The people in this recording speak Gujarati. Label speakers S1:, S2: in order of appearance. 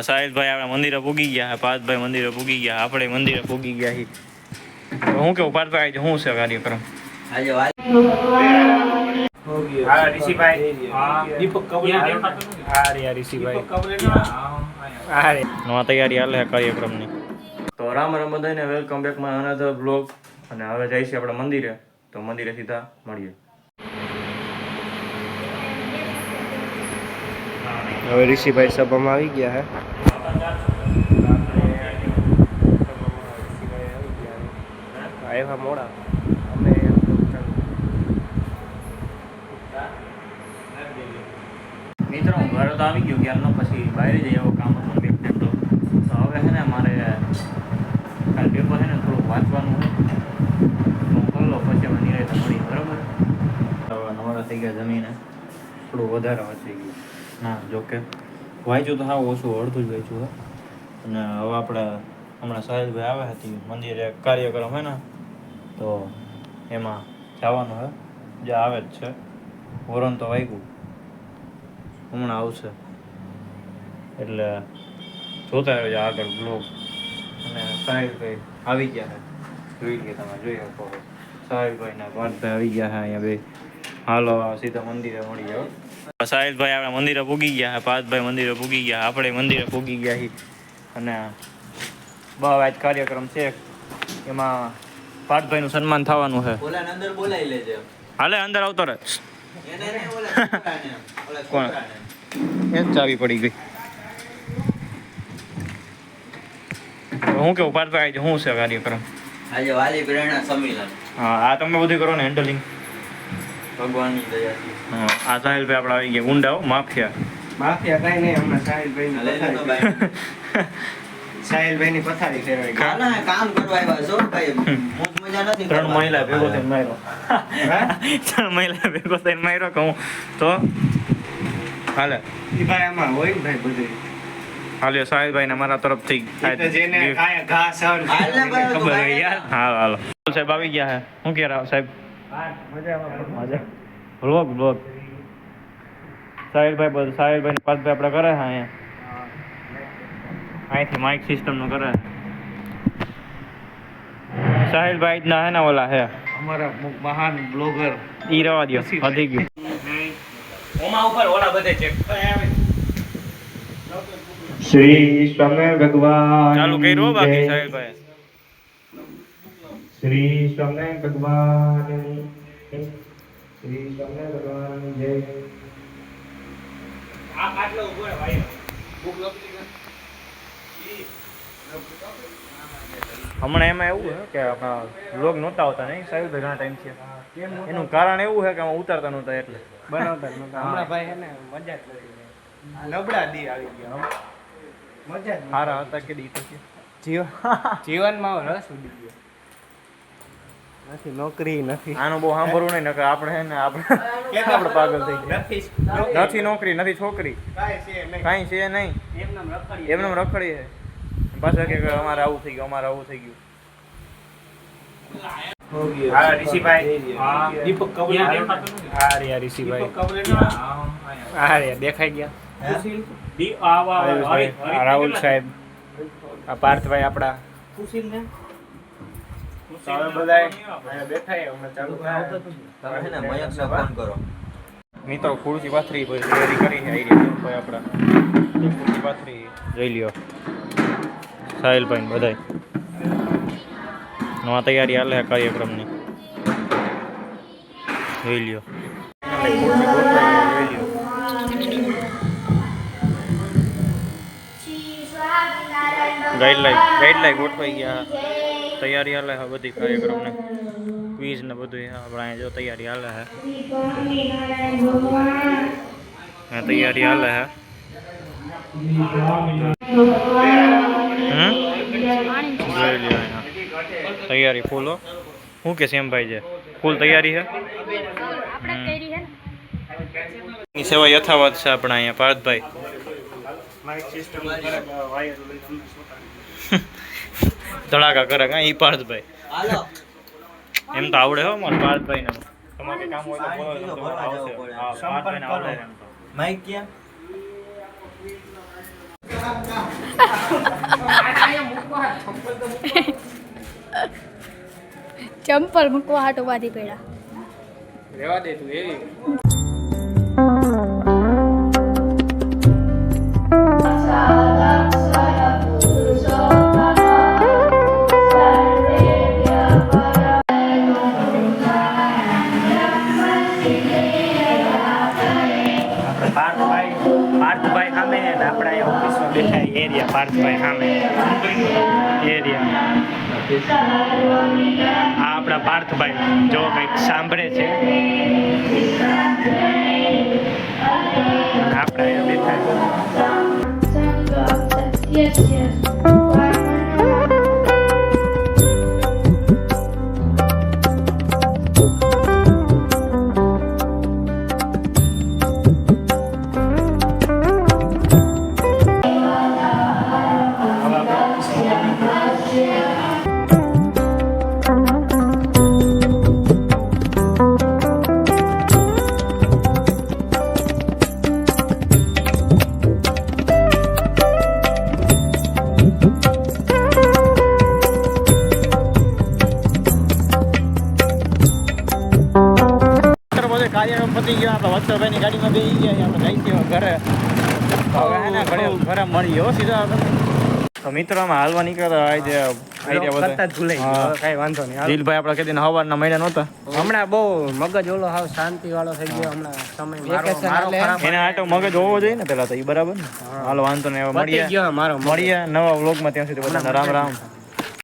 S1: સાહિલભાઈ આપણે મંદિરે પૂગી ગયા પાર્થભાઈ મંદિરે પૂગી ગયા આપણે મંદિરે પૂગી ગયા છીએ. હું કેવું પાર્થભાઈ આજે શું છે કાર્યક્રમ? તૈયારી હાલે કાર્યક્રમની. તો રામ રામ બધાને welcome back my another blog અને હવે છીએ આપણે મંદિરે. તો મંદિરે સીધા મળીએ.
S2: હવે ઋષિભાઈ સભામાં આવી ગયા હે. આવ્યા મોડા. અમે
S1: મિત્રો ઘરે તો આવી ગયો ક્યારનો પછી બહાર જઈ એવો કામ હતો બે મિનિટ તો. હવે છે ને મારે કાલ પેપર છે ને થોડું વાંચવાનું હું કરી પછી અમે નિરાયતે મળી, બરાબર? નવરા થઈ ગયા જમીને. થોડું વધારે વાંચી ગયું. ના જોકે. વાંચ્યું તો હા ઓછું અડધું જ વાંચ્યું હે. અને હવે આપણે હમણાં સાહેબભાઈ આવ્યા હતી મંદિરે કાર્યક્રમ હોય ને, તો એમાં જવાનું હે. જે આવે જ છે. વરણ તો વાગ્યું. હમણાં આવશે. એટલે જોતા રહેજો આગળ બ્લોગ અને સાહેબભાઈ આવી ગયા છે જોઈ લઈએ તમે, જોઈ શકો સાહેબભાઈના ને આવી ગયા છે અહીંયા બે. હાલો સીધા મંદિરે મળી જાઓ. સાહિલભાઈ આપણે મંદિરે પૂગી ગયા પાર્થભાઈ મંદિરે પૂગી ગયા આપણે મંદિરે પૂગી ગયા છીએ. અને બહુ આજ કાર્યક્રમ છે એમાં પાર્થભાઈનું સન્માન થવાનું છે. હાલે અંદર આવતો રહે. કોણ? એ ચાવી પડી ગઈ. હું કેવું પાર્થભાઈ આજે શું છે કાર્યક્રમ?
S3: આજે વાલી પ્રેરણા સંમેલન.
S1: હા આ તમે બધું કરો ને હેન્ડલિંગ
S3: ભગવાનની દયાથી.
S1: હા આ સાહિલભાઈ આપણે આવી ગયા ઊંડા માફિયા.
S2: માફિયા કઈ નહીં હમણાં સાહિલભાઈ
S3: ભાઈ.
S2: સાહિલભાઈ ની પથારી ફેરવાઈ ગઈ.
S3: ના, ના, કામ કરવા આવ્યા છો ભાઈ? મોજ મજા નથી
S1: ત્રણ મહિલા ભેગો થઈને માર્યો. ત્રણ મહિલા ભેગો થઈને માર્યો કહું તો? હાલે.
S2: ઈ ભાઈ આમાં હોય ને ભાઈ બધું.
S1: હાલ્યો સાહિલભાઈ ને મારા તરફથી
S2: જેને કાંઈ ઘા સહન
S3: હાલ ને ભાઈ,
S1: ખબર હોય યાર. હાલો હાલો. સાહેબ આવી ગયા હે. શું કે સાહેબ? મજા. Blog blog. સાહિલભાઈ બધું સાહિલભાઈ ને પાછભાઈ આપણે કરે છે અહીંયા? અહીંથી માઇક સિસ્ટમનું કરે સાહિલભાઈ ના હે ને ઓલા હે?
S2: અમારા મહાન બ્લોગર.
S1: ઈ રવા દો વધી ગયું.
S2: ઓમાં ઉપર ઓલા બધે ચેક શ્રી સ્વામી ભગવાન
S1: ચાલુ કર્યું હો બાકી સાહિલભાઈ
S2: શ્રી સ્વામી ભગવાન શ્રી સ્વામી ભગવાન જય. આ પાટલો ઊભો રહે ભાઈ. ભૂખ લાગતી
S1: હમણાં એમાં એવું છે કે આપણા બ્લોગ નહોતા આવતા નહીં સાહેબ ઘણા ટાઈમ છે એનું કારણ એવું છે કે આમાં ઉતારતા નહોતા એટલે.
S2: બનાવતા હમણાં ભાઈ હે ને મજા જ નબળા દી આવી ગયા હમ. મજા જ
S1: સારા હતા કે દી તો
S2: જીવન જીવનમાં રસ ઉડી ગયો. નથી નોકરી નથી.
S1: આનું બહુ સાંભળવું નહીં નકર આપણે હે ને આપણે આપણે પાગલ થઈ ગયા.
S2: નથી
S1: નથી નોકરી નથી છોકરી.
S2: કાંઈ છે નહીં.
S1: કાંઈ છે નહીં. એમને રખડી છે પાછા કે અમારે આવું થઈ ગયું અમારે આવું થઈ ગયું.
S2: દેખાઈ ગયા. રાહુલ સાહેબ. આ પાર્થભાઈ આપડા. હવે બધાય બેઠા હમણાં ચાલુ
S3: તમે છે ને મયંકને ફોન કરો.
S1: મિત્રો ખુરશી પાથરી પછી તૈયારી કરી આવી રહ્યા ભાઈ આપણા. ખુરશી પાથરી જોઈ લ્યો. સાહિલભાઈ બધાય. નવા તૈયારી હાલે કાર્યક્રમની. જોઈ લ્યો. ગાઈડલાઈન ગાઈડલાઈન ગોઠવાઈ ગયા. તૈયારી હાલે છે બધી કાર્યક્રમને. ક્વિઝ ને બધું આપણે અહીંયા જો તૈયારી હાલે છે તૈયારી હાલે હે. હમ? જોઈ લ્યો અહીંયા. તૈયારી ફૂલ. હો શું કે શ્યામભાઈ છે ફૂલ તૈયારી છે ની સેવા યથાવત છે આપણા અહીંયા, પાર્થભાઈ.
S2: કરે,
S1: ધડાકા કરે કાં ઈ પાર્થભાઈ. એમ તો આવડે હો મારા પાર્થભાઈ ને તમારે કામ હોય તો બોલો તો આવશે
S3: જવું પડે.
S1: હા આવડે એમ તો.
S3: માઈક ક્યાં?
S4: ચંપલ મૂકવા હાટો બાંધી પડ્યા.
S2: રેવા દે તું એવી
S1: એરિયા પાર્થભાઈ સામે એરિયા આ આપણા પાર્થભાઈ જો કંઈક સાંભળે છે. આપણે અહીંયા બેઠા
S4: Yes, yes.
S1: વસ્ત્ર બધે કાર્ય પતી ગયો આપણે વસ્ત્રભાઈની ગાડીમાં બેસી ગયા આપણે જઈ ગયો ઘરે. હવે હે ઘરે ઘરે મળીએ હો સીધા આપણે તો. મિત્રો અમે હાલવા નીકળ્યા આજે
S2: કરતા જ ભૂલાઈ ગયું હવે કાંઈ વાંધો નહીં.
S1: દિલભાઈ આપણે કદી હવારના મહિના નહોતા.
S2: હમણાં બહુ મગજ ઓલો હાવ શાંતિ વાળો થઈ ગયો હમણાં સમય મારો મારો ખરાબ
S1: એને આટો મગજ હોવો જોઈએ ને પેલા તો એ બરાબર ને. હાલો વાંધો નહીં મળીએ.
S2: મારો
S1: મળીએ નવા વ્લોગમાં ત્યાં સુધી બધાને. રામ રામ.